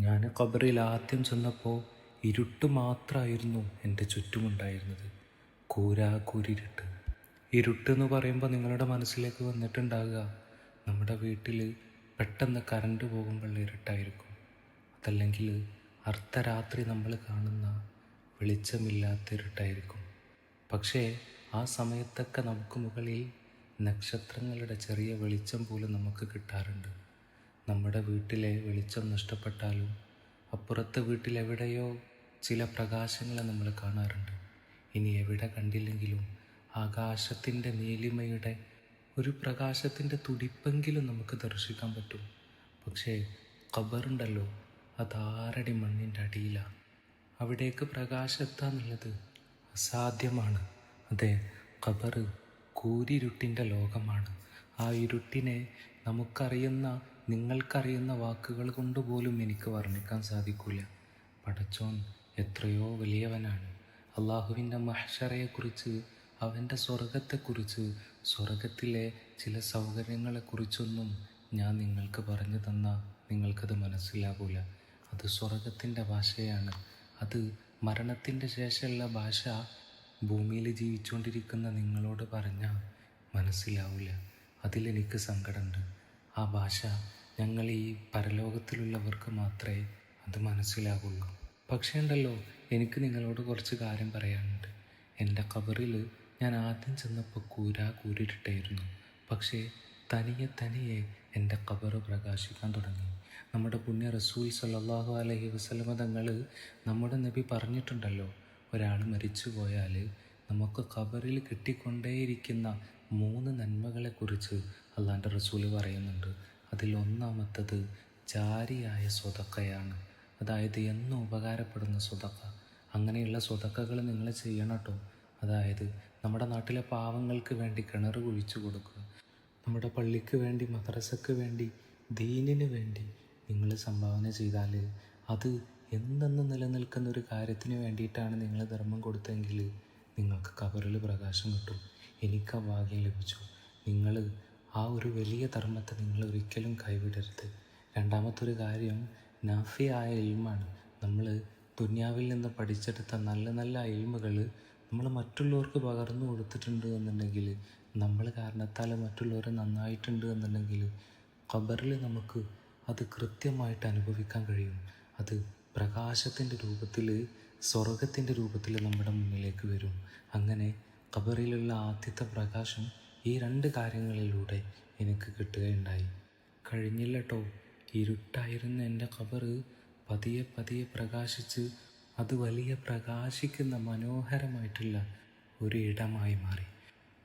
ഞാൻ ഖബറിൽ ആദ്യം ചെന്നപ്പോൾ ഇരുട്ട് മാത്രമായിരുന്നു എന്റെ ചുറ്റുമുണ്ടായിരുന്നത്. കൂരാ കൂരിരുട്ട് ഇരുട്ട് എന്ന് പറയുമ്പോൾ നിങ്ങളുടെ മനസ്സിലേക്ക് വന്നിട്ടുണ്ടാകുക നമ്മുടെ വീട്ടിൽ പെട്ടെന്ന് കറണ്ട് പോകുമ്പോൾ ഇരുട്ടായിരിക്കും. അതല്ലെങ്കിൽ അർദ്ധരാത്രി നമ്മൾ കാണുന്ന വെളിച്ചമില്ലാത്ത ഇരുട്ടായിരിക്കും. പക്ഷേ ആ സമയത്തൊക്കെ നമുക്ക് മുകളിൽ നക്ഷത്രങ്ങളുടെ ചെറിയ വെളിച്ചം പോലും നമുക്ക് കിട്ടാറുണ്ട്. നമ്മുടെ വീട്ടിലെ വെളിച്ചം നഷ്ടപ്പെട്ടാലും അപ്പുറത്തെ വീട്ടിലെവിടെയോ ചില പ്രകാശങ്ങളെ നമ്മൾ കാണാറുണ്ട്. ഇനി എവിടെ കണ്ടില്ലെങ്കിലും ആകാശത്തിന്റെ നീലിമയുടെ ഒരു പ്രകാശത്തിന്റെ തുടിപ്പെങ്കിലും നമുക്ക് ദർശിക്കാൻ പറ്റും. പക്ഷേ ഖബറുണ്ടല്ലോ അതാരടി മണ്ണിന്റെ അടിയിലാണ്. അവിടേക്ക് പ്രകാശെത്താന്നുള്ളത് അസാധ്യമാണ്. അതെ ഖബറ് കൂരിരുട്ടിന്റെ ലോകമാണ്. ആ ഇരുട്ടിനെ നമുക്കറിയുന്ന നിങ്ങൾക്കറിയുന്ന വാക്കുകൾ കൊണ്ട് പോലും എനിക്ക് വർണിക്കാൻ സാധിക്കില്ല പടച്ചോൻ എത്രയോ വലിയവനാണ്. അള്ളാഹുവിന്റെ മഹഷറയെക്കുറിച്ച് അവന്റെ സ്വർഗത്തെക്കുറിച്ച് സ്വർഗത്തിലെ ചില സൗകര്യങ്ങളെക്കുറിച്ചൊന്നും ഞാൻ നിങ്ങൾക്ക് പറഞ്ഞു തന്ന നിങ്ങൾക്കത് മനസ്സിലാകൂല. അത് സ്വർഗത്തിന്റെ ഭാഷയാണ്. അത് മരണത്തിന്റെ ശേഷമുള്ള ഭാഷ ഭൂമിയിൽ ജീവിച്ചുകൊണ്ടിരിക്കുന്ന നിങ്ങളോട് പറഞ്ഞാൽ മനസ്സിലാവില്ല അതിലെനിക്ക് സങ്കടമുണ്ട്. ആ ഭാഷ ഞങ്ങൾ ഈ പരലോകത്തിലുള്ളവർക്ക് മാത്രമേ അത് മനസ്സിലാകുള്ളൂ പക്ഷേ ഉണ്ടല്ലോ എനിക്ക് നിങ്ങളോട് കുറച്ച് കാര്യം പറയാനുണ്ട്. എന്റെ കബറിൽ ഞാൻ ആദ്യം ചെന്നപ്പോൾ കൂരാ കൂരിട്ടായിരുന്നു പക്ഷേ തനിയെ തനിയെ എന്റെ കബറ് പ്രകാശിക്കാൻ തുടങ്ങി. നമ്മുടെ പുണ്യ റസൂൽ സല്ലാഹു അലഹി വസല്ലമ തങ്ങൾ നമ്മുടെ നബി പറഞ്ഞിട്ടുണ്ടല്ലോ ഒരാൾ മരിച്ചു പോയാൽ നമുക്ക് കബറിൽ കിട്ടിക്കൊണ്ടേയിരിക്കുന്ന മൂന്ന് നന്മകളെക്കുറിച്ച് അള്ളാന്റെ റസൂൽ പറയുന്നുണ്ട്. അതിൽ ഒന്നാമത്തത് ജാരിയായ സ്വതക്കയാണ്. അതായത് എന്നും ഉപകാരപ്പെടുന്ന സ്വതക്ക. അങ്ങനെയുള്ള സ്വതക്കകൾ നിങ്ങൾ ചെയ്യണം കേട്ടോ. അതായത് നമ്മുടെ നാട്ടിലെ പാവങ്ങൾക്ക് വേണ്ടി കിണർ കുഴിച്ചു കൊടുക്കുക. നമ്മുടെ പള്ളിക്ക് വേണ്ടി മദ്രസക്ക് വേണ്ടി ദീനിന് വേണ്ടി നിങ്ങൾ സംഭാവന ചെയ്താൽ അത് എന്തെന്ന് നിലനിൽക്കുന്ന ഒരു കാര്യത്തിന് വേണ്ടിയിട്ടാണ് നിങ്ങൾ ധർമ്മം കൊടുത്തെങ്കിൽ നിങ്ങൾക്ക് കബറിൽ പ്രകാശം കിട്ടും. എനിക്ക് ആ ഭാഗ്യം ലഭിച്ചു. നിങ്ങൾ ആ ഒരു വലിയ ധർമ്മത്തെ നിങ്ങൾ ഒരിക്കലും കൈവിടരുത്. രണ്ടാമത്തൊരു കാര്യം നാഫിയായ ഇൽമാണ് നമ്മൾ ദുന്യാവിൽ നിന്ന് പഠിച്ചെടുത്ത നല്ല നല്ല ഇൽമുകൾ നമ്മൾ മറ്റുള്ളവർക്ക് പകർന്നു കൊടുത്തിട്ടുണ്ട് എന്നുണ്ടെങ്കിൽ നമ്മൾ കാരണത്താൽ മറ്റുള്ളവർ നന്നായിട്ടുണ്ട് എന്നുണ്ടെങ്കിൽ ഖബറിൽ നമുക്ക് അത് കൃത്യമായിട്ട് അനുഭവിക്കാൻ കഴിയും. അത് പ്രകാശത്തിന്റെ രൂപത്തിൽ സ്വർഗത്തിന്റെ രൂപത്തിൽ നമ്മുടെ മുന്നിലേക്ക് വരും. അങ്ങനെ ഖബറിലുള്ള ആദ്യത്തെ പ്രകാശം ഈ രണ്ട് കാര്യങ്ങളിലൂടെ എനിക്ക് കിട്ടുകയുണ്ടായി. കഴിഞ്ഞില്ല കേട്ടോ ഇരുട്ടായിരുന്ന എന്റെ കബറ് പതിയെ പതിയെ പ്രകാശിച്ച് അത് വലിയ പ്രകാശിക്കുന്ന മനോഹരമായിട്ടുള്ള ഒരു ഇടമായി മാറി.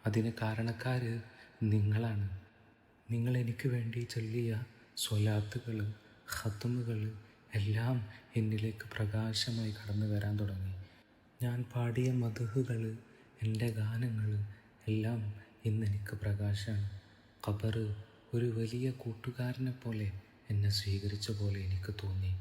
അതിന് കാരണക്കാർ നിങ്ങളാണ്. നിങ്ങൾ എനിക്ക് വേണ്ടി ചൊല്ലിയ സ്വലാത്തുകൾ ഹത്തുമുകൾ എല്ലാം എന്നിലേക്ക് പ്രകാശമായി കടന്നു വരാൻ തുടങ്ങി. ഞാൻ പാടിയ മധുഹുകൾ എന്റെ ഗാനങ്ങൾ എല്ലാം ഇന്നെനിക്ക് പ്രകാശമാണ് ഖബർ ഒരു വലിയ കൂട്ടുകാരനെ പോലെ എന്നെ സ്വീകരിച്ച പോലെ എനിക്ക് തോന്നി.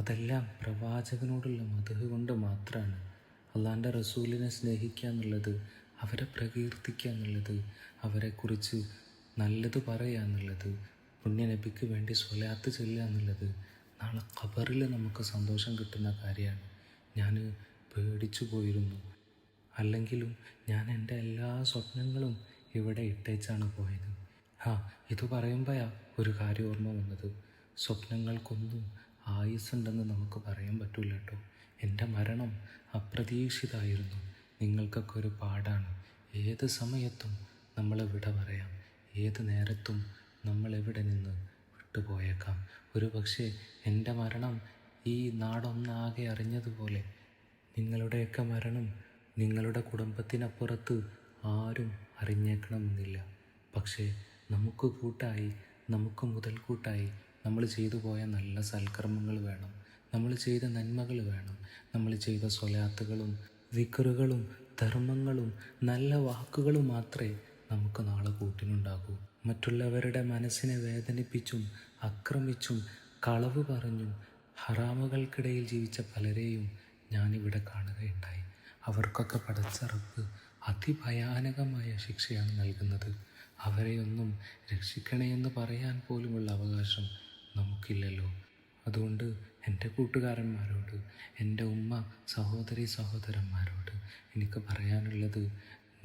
അതെല്ലാം പ്രവാചകനോടുള്ള മധു കൊണ്ട് മാത്രമാണ് അള്ളാന്റെ റസൂലിനെ സ്നേഹിക്കുക എന്നുള്ളത് അവരെ പ്രകീർത്തിക്കുക എന്നുള്ളത് അവരെക്കുറിച്ച് നല്ലത് പറയുക എന്നുള്ളത് പുണ്യനബിക്ക് വേണ്ടി സ്വലാത്ത് ചെല്ലുക എന്നുള്ളത് നാളെ ഖബറിൽ നമുക്ക് സന്തോഷം കിട്ടുന്ന കാര്യമാണ്. ഞാൻ പേടിച്ചു പോയിരുന്നു അല്ലെങ്കിലും ഞാൻ എന്റെ എല്ലാ സ്വപ്നങ്ങളും ഇവിടെ ഇട്ടേച്ചാണ് പോയത്. ആ ഇത് പറയുമ്പോഴാ ഒരു കാര്യം ഓർമ്മ വന്നത്. സ്വപ്നങ്ങൾക്കൊന്നും ആയുസ്സുണ്ടെന്ന് നമുക്ക് പറയാൻ പറ്റില്ല കേട്ടോ എന്റെ മരണം അപ്രതീക്ഷിതമായിരുന്നു നിങ്ങൾക്കൊക്കെ ഒരു പാടാണ്. ഏത് സമയത്തും നമ്മൾ വിട പറയാം. ഏത് നേരത്തും നമ്മൾ എവിടെ നിന്ന് വിട്ടുപോയേക്കാം. ഒരു പക്ഷേ എന്റെ മരണം ഈ നാടൊന്നാകെ അറിഞ്ഞതുപോലെ നിങ്ങളുടെയൊക്കെ മരണം നിങ്ങളുടെ കുടുംബത്തിനപ്പുറത്ത് ആരും അറിഞ്ഞേക്കണമെന്നില്ല. പക്ഷേ നമുക്ക് കൂട്ടായി നമുക്ക് മുതൽക്കൂട്ടായി നമ്മൾ ചെയ്തു പോയ നല്ല സൽക്കർമ്മങ്ങൾ വേണം. നമ്മൾ ചെയ്ത നന്മകൾ വേണം. നമ്മൾ ചെയ്ത സ്വലാത്തുകളും വിക്കറുകളും ധർമ്മങ്ങളും നല്ല വാക്കുകളും മാത്രമേ നമുക്ക് നാളെ കൂട്ടിനുണ്ടാകൂ. മറ്റുള്ളവരുടെ മനസ്സിനെ വേദനിപ്പിച്ചും അക്രമിച്ചും കളവ് പറഞ്ഞും ഹറാമുകൾക്കിടയിൽ ജീവിച്ച പലരെയും ഞാനിവിടെ കാണുകയുണ്ടായി. അവർക്കൊക്കെ പടച്ചറപ്പ് അതിഭയാനകമായ ശിക്ഷയാണ് നൽകുന്നത്. അവരെയൊന്നും രക്ഷിക്കണേ എന്ന് പറയാൻ പോലുമുള്ള അവകാശം നമുക്കില്ലല്ലോ. അതുകൊണ്ട് എന്റെ കൂട്ടുകാരന്മാരോട് എന്റെ ഉമ്മ സഹോദരി സഹോദരന്മാരോട് എനിക്ക് പറയാനുള്ളത്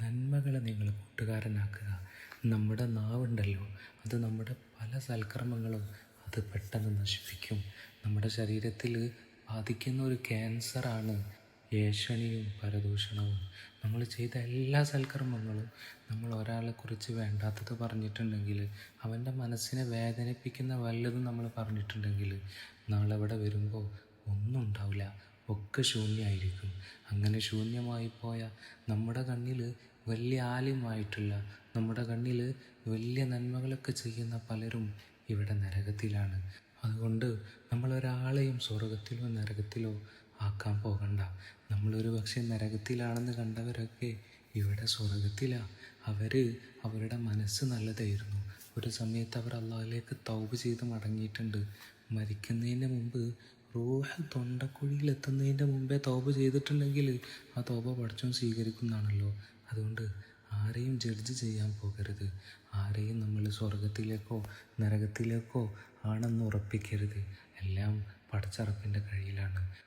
നന്മകളെ നിങ്ങൾ കൂട്ടുകാരനാക്കുക. നമ്മുടെ നാവുണ്ടല്ലോ അത് നമ്മുടെ പല സൽക്കർമ്മങ്ങളും അത് പെട്ടെന്ന് നശിപ്പിക്കും. നമ്മുടെ ശരീരത്തിൽ ബാധിക്കുന്ന ഒരു ക്യാൻസറാണ് ഏഷണിയും പരദൂഷണവും. നമ്മൾ ചെയ്ത എല്ലാ സൽക്കർമ്മങ്ങളും നമ്മൾ ഒരാളെക്കുറിച്ച് വേണ്ടാത്തത് പറഞ്ഞിട്ടുണ്ടെങ്കിൽ അവന്റെ മനസ്സിനെ വേദനിപ്പിക്കുന്ന വല്ലതും നമ്മൾ പറഞ്ഞിട്ടുണ്ടെങ്കിൽ നാളെ ഇവിടെ വരുമ്പോൾ ഒന്നും ഉണ്ടാവില്ല. ഒക്കെ ശൂന്യമായിരിക്കും. അങ്ങനെ ശൂന്യമായി പോയ നമ്മുടെ കണ്ണിൽ വലിയ ആലിമായിട്ടുള്ള നമ്മുടെ കണ്ണിൽ വലിയ നന്മകളൊക്കെ ചെയ്യുന്ന പലരും ഇവിടെ നരകത്തിലാണ്. അതുകൊണ്ട് നമ്മളൊരാളെയും സ്വർഗത്തിലോ നരകത്തിലോ ആക്കാൻ പോകണ്ട. നമ്മളൊരു പക്ഷേ നരകത്തിലാണെന്ന് കണ്ടവരൊക്കെ ഇവിടെ സ്വർഗത്തിലാണ് അവർ അവരുടെ മനസ്സ് നല്ലതായിരുന്നു. ഒരു സമയത്ത് അവർ അള്ളാഹിലേക്ക് തൗബ് ചെയ്ത് മടങ്ങിയിട്ടുണ്ട്. മരിക്കുന്നതിന് മുമ്പ് റൂഹ് തൊണ്ടക്കുഴിയിൽ എത്തുന്നതിന്റെ മുമ്പേ തോപ ചെയ്തിട്ടുണ്ടെങ്കിൽ ആ തോപ പഠിച്ചോൻ സ്വീകരിക്കുന്നതാണല്ലോ. അതുകൊണ്ട് ആരെയും ജഡ്ജ് ചെയ്യാൻ പോകരുത്. ആരെയും നമ്മൾ സ്വർഗത്തിലേക്കോ നരകത്തിലേക്കോ ആണെന്ന് ഉറപ്പിക്കരുത്. എല്ലാം പടച്ചറപ്പിന്റെ കയ്യിലാണ്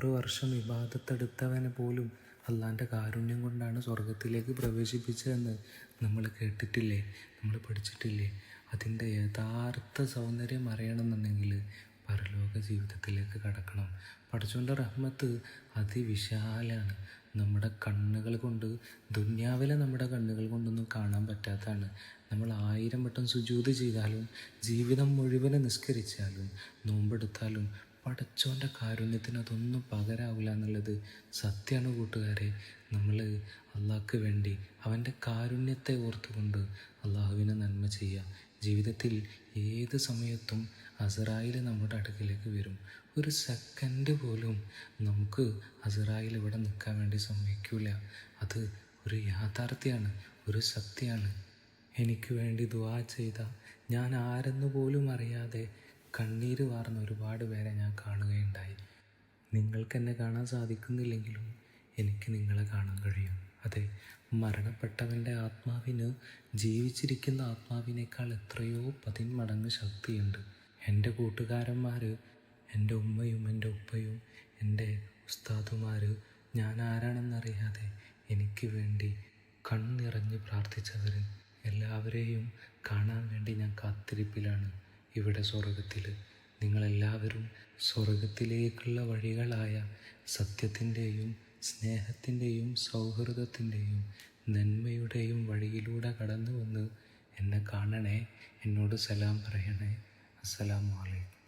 അഞ്ഞൂറ് വർഷം വിവാദത്തെടുത്തവനെ പോലും അള്ളാന്റെ കാരുണ്യം കൊണ്ടാണ് സ്വർഗത്തിലേക്ക് പ്രവേശിപ്പിച്ചതെന്ന് നമ്മൾ കേട്ടിട്ടില്ലേ? നമ്മൾ പഠിച്ചിട്ടില്ലേ? അതിന്റെ യഥാർത്ഥ സൗന്ദര്യം അറിയണമെന്നുണ്ടെങ്കിൽ പരലോക ജീവിതത്തിലേക്ക് കടക്കണം. പഠിച്ചോന്റെ റഹ്മത്ത് അതിവിശാലാണ്. നമ്മുടെ കണ്ണുകൾ കൊണ്ട് ദുന്യാവിലെ നമ്മുടെ കണ്ണുകൾ കൊണ്ടൊന്നും കാണാൻ പറ്റാത്തതാണ്. നമ്മൾ ആയിരം വട്ടം സുജൂത് ചെയ്താലും ജീവിതം മുഴുവനെ നിസ്കരിച്ചാലും നോമ്പെടുത്താലും പടച്ചോന്റെ കാരുണ്യത്തിന് അതൊന്നും പകരാവില്ല എന്നുള്ളത് സത്യമാണ് കൂട്ടുകാരെ. നമ്മൾ അള്ളാഹ്ക്ക് വേണ്ടി അവന്റെ കാരുണ്യത്തെ ഓർത്തുകൊണ്ട് അള്ളാഹുവിനെ നന്മ ചെയ്യുക ജീവിതത്തിൽ ഏത് സമയത്തും അസറായിൽ നമ്മുടെ അടുക്കിലേക്ക് വരും. ഒരു സെക്കൻഡ് പോലും നമുക്ക് അസറായിൽ ഇവിടെ നിൽക്കാൻ വേണ്ടി സമ്മതിക്കില്ല അത് ഒരു യാഥാർത്ഥ്യമാണ് ഒരു സത്യമാണ്. എനിക്ക് വേണ്ടി ദുവാ ചെയ്ത ഞാൻ ആരെന്ന് പോലും അറിയാതെ കണ്ണീര് വാർന്ന ഒരുപാട് പേരെ ഞാൻ കാണുകയുണ്ടായി. നിങ്ങൾക്ക് എന്നെ കാണാൻ സാധിക്കുന്നില്ലെങ്കിലും എനിക്ക് നിങ്ങളെ കാണാൻ കഴിയും. അതെ മരണപ്പെട്ടവന്റെ ആത്മാവിന് ജീവിച്ചിരിക്കുന്ന ആത്മാവിനേക്കാൾ എത്രയോ പതിന്മടങ്ങ് ശക്തിയുണ്ട്. എന്റെ കൂട്ടുകാരന്മാർ എന്റെ ഉമ്മയും എന്റെ ഉപ്പയും എന്റെ ഉസ്താദുമാർ ഞാൻ ആരാണെന്നറിയാതെ എനിക്ക് വേണ്ടി കണ്ണിറഞ്ഞ് പ്രാർത്ഥിച്ചവർ എല്ലാവരെയും കാണാൻ വേണ്ടി ഞാൻ കാത്തിരിപ്പിലാണ്. ഇവിടെ സ്വർഗത്തിൽ നിങ്ങളെല്ലാവരും സ്വർഗത്തിലേക്കുള്ള വഴികളായ സത്യത്തിന്റെയും സ്നേഹത്തിന്റെയും സൗഹൃദത്തിന്റെയും നന്മയുടെയും വഴിയിലൂടെ കടന്നു വന്ന് എന്നെ കാണണേ എന്നോട് സലാം പറയണേ. അസ്സലാമു അലൈക്കും.